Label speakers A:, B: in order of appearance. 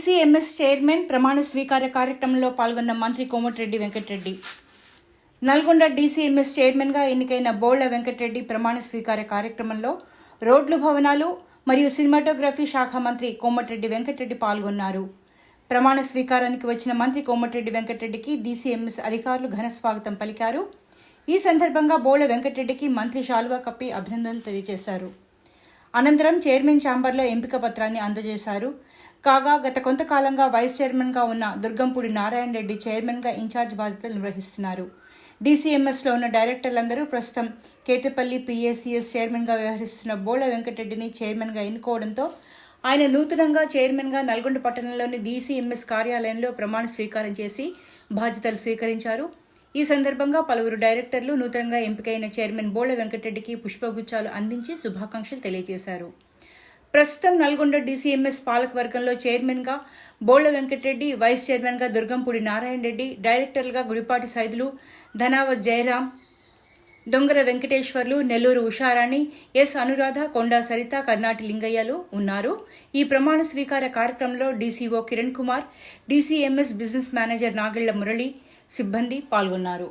A: DCMS chairman ప్రమాణ స్వీకార కార్యక్రమంలో పాల్గొన్న మంత్రి కోమటిరెడ్డి వెంకటరెడ్డి. నల్గొండ డీసీఎంఎస్ చైర్మన్గా ఎన్నికైన బోళ్ళ వెంకటరెడ్డి ప్రమాణ స్వీకార కార్యక్రమంలో రోడ్లు భవనాలు మరియు సినిమాటోగ్రఫీ శాఖ మంత్రి కోమటిరెడ్డి వెంకటరెడ్డి పాల్గొన్నారు. ప్రమాణ స్వీకారానికి వచ్చిన మంత్రి కోమటిరెడ్డి వెంకటరెడ్డికి డీసీఎంఎస్ అధికారులు ఘన స్వాగతం పలికారు. ఈ సందర్భంగా బోళ్ళ వెంకటరెడ్డికి మంత్రి శాలువా కప్పి అభినందనలు తెలియజేశారు. అనంతరం చైర్మన్ ఛాంబర్లో ఎంపిక పత్రాన్ని అందజేశారు. కాగా గత కొంతకాలంగా వైస్ చైర్మన్గా ఉన్న దుర్గంపూడి నారాయణ రెడ్డి చైర్మన్గా ఇన్ఛార్జ్ బాధ్యతలు నిర్వహిస్తున్నారు. డీసీఎంఎస్లో ఉన్న డైరెక్టర్లందరూ ప్రస్తుతం కేతపల్లి పీఏసీఎస్ చైర్మన్గా వ్యవహరిస్తున్న బోళ వెంకటరెడ్డిని చైర్మన్గా ఎన్నుకోవడంతో ఆయన నూతనంగా చైర్మన్గా నల్గొండ పట్టణంలోని డీసీఎంఎస్ కార్యాలయంలో ప్రమాణ స్వీకారం చేసి బాధ్యతలు స్వీకరించారు. ఈ సందర్భంగా పలువురు డైరెక్టర్లు నూతనంగా ఎంపికైన చైర్మన్ బోళ వెంకటరెడ్డికి పుష్పగుచ్చాలు అందించి శుభాకాంక్షలు తెలియజేశారు. ప్రస్తుతం నల్గొండ డీసీఎంఎస్ పాలకవర్గంలో చైర్మన్గా బోళ్ళ వెంకటరెడ్డి వైస్ చైర్మన్గా దుర్గంపూడి నారాయణ రెడ్డి డైరెక్టర్లుగా గుడిపాటి సైదులు ధనావత్ జయరాం దొంగర వెంకటేశ్వర్లు నెల్లూరు ఉషారాణి ఎస్ అనురాధ కొండా సరిత కర్నాటి లింగయ్యలు ఉన్నారు. ఈ ప్రమాణ స్వీకార కార్యక్రమంలో DCO Kiran Kumar DCMS business manager Nagilla Murali సిబ్బంది పాల్గొన్నారు.